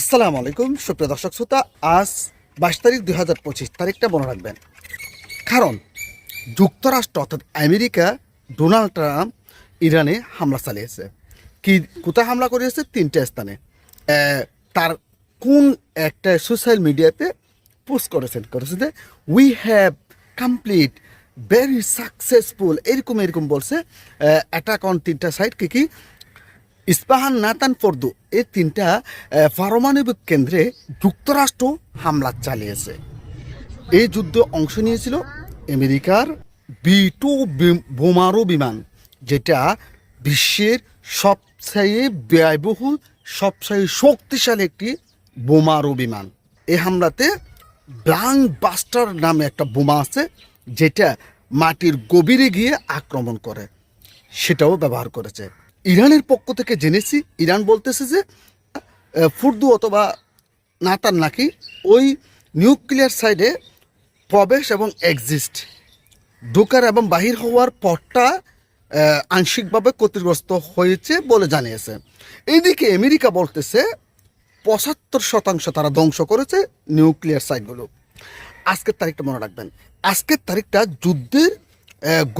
আসসালামু আলাইকুম, সুপ্রিয় দর্শক শ্রোতা, আজ বাইশ তারিখ দুই হাজার পঁচিশ তারিখটা মনে রাখবেন। কারণ যুক্তরাষ্ট্র অর্থাৎ আমেরিকা ডোনাল্ড ট্রাম্প ইরানে হামলা চালিয়েছে। কি, কোথায় হামলা করিয়েছে তিনটে স্থানে। তার কোন একটা সোশ্যাল মিডিয়াতে পোস্ট করেছেন করেছে যে we have complete very successful এরকম এরকম বলছে। অ্যাটাক অন তিনটা সাইড কী, কি? ইস্পাহান নাতান ফর্দু এই তিনটা পারমাণবিক কেন্দ্রে যুক্তরাষ্ট্র হামলা চালিয়েছে। এই যুদ্ধে অংশ নিয়েছিল আমেরিকার বি টু বোমারু বিমান, যেটা বিশ্বের সবচেয়ে ব্যয়বহুল সবচেয়ে শক্তিশালী একটি বোমারু বিমান। এই হামলাতে ব্লাং বাস্টার নামে একটা বোমা আছে, যেটা মাটির গভীরে গিয়ে আক্রমণ করে, সেটাও ব্যবহার করেছে। ইরানের পক্ষ থেকে জেনেছি, ইরান বলতেছে যে ফুর্দু অথবা নাতান নাকি ওই নিউক্লিয়ার সাইডে প্রবেশ এবং এক্সিস্ট ঢোকার এবং বাহির হওয়ার পথটা আংশিকভাবে ক্ষতিগ্রস্ত হয়েছে বলে জানিয়েছে। এইদিকে আমেরিকা বলতেছে, পঁচাত্তর শতাংশ তারা ধ্বংস করেছে নিউক্লিয়ার সাইটগুলো। আজকের তারিখটা মনে রাখবেন। আজকের তারিখটা যুদ্ধের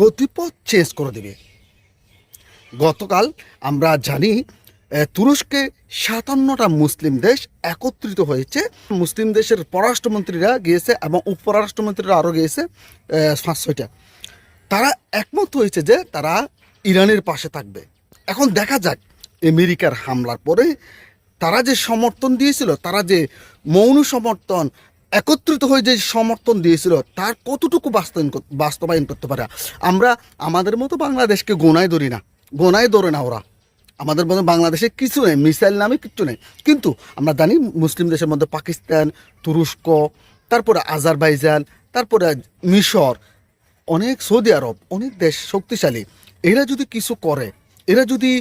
গতিপথ চেঞ্জ করে দেবে। গতকাল আমরা জানি তুরস্কে সাতান্নটা মুসলিম দেশ একত্রিত হয়েছে। মুসলিম দেশের পররাষ্ট্রমন্ত্রীরা গিয়েছে এবং উপপররাষ্ট্রমন্ত্রীরা আরও গিয়েছে পাঁচ ছয়টা তারা একমত হয়েছে যে তারা ইরানের পাশে থাকবে। এখন দেখা যাক, আমেরিকার হামলার পরে তারা যে সমর্থন দিয়েছিল, তারা যে মৌন সমর্থন, একত্রিত হয়ে যে সমর্থন দিয়েছিল, তার কতটুকু বাস্তবায়ন বাস্তবায়ন করতে পারে? আমরা আমাদের মতো বাংলাদেশকে গোনায় ধরি না। গোনায় ধরে না ওরা। আমাদের মধ্যে বাংলাদেশে কিছু নেই, মিসাইল নামে কিচ্ছু নেই। কিন্তু আমরা জানি মুসলিম দেশের মধ্যে পাকিস্তান, তুরস্ক, তারপরে আজারবাইজান, তারপরে মিশর, অনেক সৌদি আরব, অনেক দেশ শক্তিশালী। এরা যদি কিছু করে, এরা যদি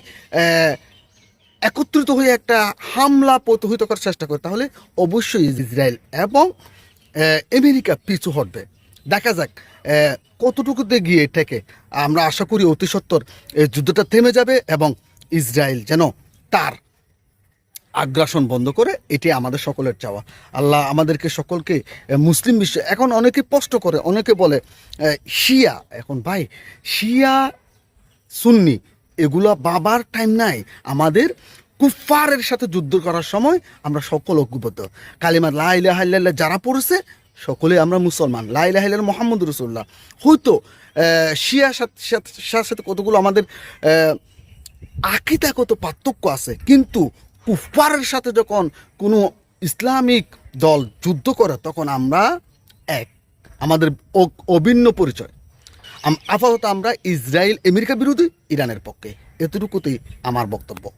একত্রিত হয়ে একটা হামলা প্রতিহিত করার চেষ্টা করে, তাহলে অবশ্যই ইসরায়েল এবং আমেরিকা পিছু হটবে। দেখা যাক কতটুকুতে গিয়ে থেকে আমরা আশা করি অতি সত্বর এই যুদ্ধটা থেমে যাবে এবং ইসরায়েল যেন তার আগ্রাসন বন্ধ করে, এটি আমাদের সকলের চাওয়া। আল্লাহ আমাদেরকে সকলকে মুসলিম বিশ্ব, এখন অনেকে স্পষ্ট করে, অনেকে বলে শিয়া, এখন ভাই, শিয়া, সুন্নি, এগুলো বাবার টাইম নাই। আমাদের কুফারের সাথে যুদ্ধ করার সময় আমরা সকল ঐক্যবদ্ধ। কালিমা হাল্লাহ যারা পড়েছে সকলে আমরা মুসলমান। লাইলা হাল্লাহ মোহাম্মদ রসুল্লাহ হয়তো শিয়া সাথে সাথে- কতগুলো আমাদের আকিতাগত পার্থক্য আছে। কিন্তু কুফারের সাথে যখন কোনো ইসলামিক দল যুদ্ধ করে, তখন আমরা এক। আমাদের অভিন্ন পরিচয়। আপাতত আমরা ইসরায়েল, আমেরিকা বিরোধী, ইরানের পক্ষে। এতটুকুতেই আমার বক্তব্য।